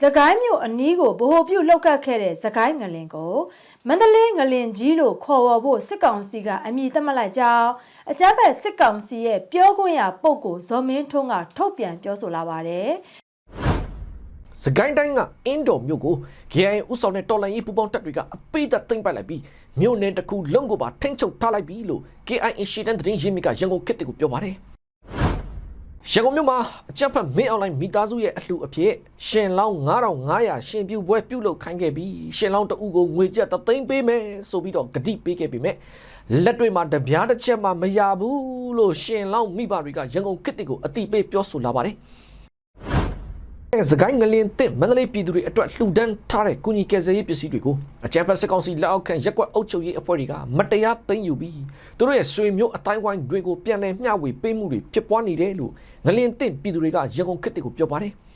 ။သကိုင်းမြို့အနီးကိုဗဟိုပြုလှုပ်ခတ်ခဲ့တဲ့သကိုင်းငလင်ကိုမန္တလေးငလင်ကြီးလို့ခေါ်ဝေါ်ဖို့စစ်ကောင်စီကအမည်သတ်မှတ်လိုက်ကြောင်းအကြမ်းဖက်စစ်ကောင်စီရဲ့ပြောခွင့်ရပုဂ္ဂိုလ်ဇော်မင်းထွန်းကထုတ်ပြန်ပြောဆိုလာပါတယ်။စကိုင်းတိုင်းကအင်းတော်မြို့ကို KIA ဥဆောင်တဲ့တော်လန်ရေးပူပေါင်းတပ်တွေကအပိတ်သက်သိမ်းပိုက်လိုက်ပြီးမြို့နယ်တစ်ခုလုံးကိုပါထိန်းချုပ်ထားလိုက်ပြီလို့ KIA ရှီတန်းသတင်းရင်းမြစ်ကရန်ကုန်ခေတ်ကိုပြောပါတယ် ရန်ကုန်မြို့မှာအကြမ်းဖက်မင်းအွန်လိုင်းမိသားစုရဲ့အလှူအဖြစ်ရှင်လောင်း9500ရှင်ပြူပွဲပြုလုပ်ခိုင်းခဲ့ပြီးရှင်လောင်းတအုပ်ကိုငွေကျပ်3သိန်းပေးမယ်ဆိုပြီးတော့ဂတိပေးခဲ့ပေမဲ့လက်တွေမှာတပြားတစ်ချက်မှမရဘူးလို့ရှင်လောင်းမိဘတွေကရန်ကုန်ခေတ်ကိုအတိပေးပြောဆိုလာပါတယ် စကိုင်းငလင်တစ်မန္တလေးပြည်သူတွေအတွက်လှူဒန်းထားတဲ့ကုညီကယ်ဆယ်ရေးပစ္စည်းတွေကိုအကြံဖက်စစ်ကောင်စီလက်အောက်ခံရက်ကွက်အုပ်ချုပ်ရေးအဖွဲ့တွေကမတရားသိမ်းယူပြီးသူတို့ရဲ့ဆွေမျိုးအတိုင်းဝိုင်းတွေကိုပြန်လည်မျှဝေပေးမှုတွေဖြစ်ပွားနေတယ်လို့ငလင်တစ်ပြည်သူတွေကရန်ကုန်ခေတ်ကိုပြောပါတယ်။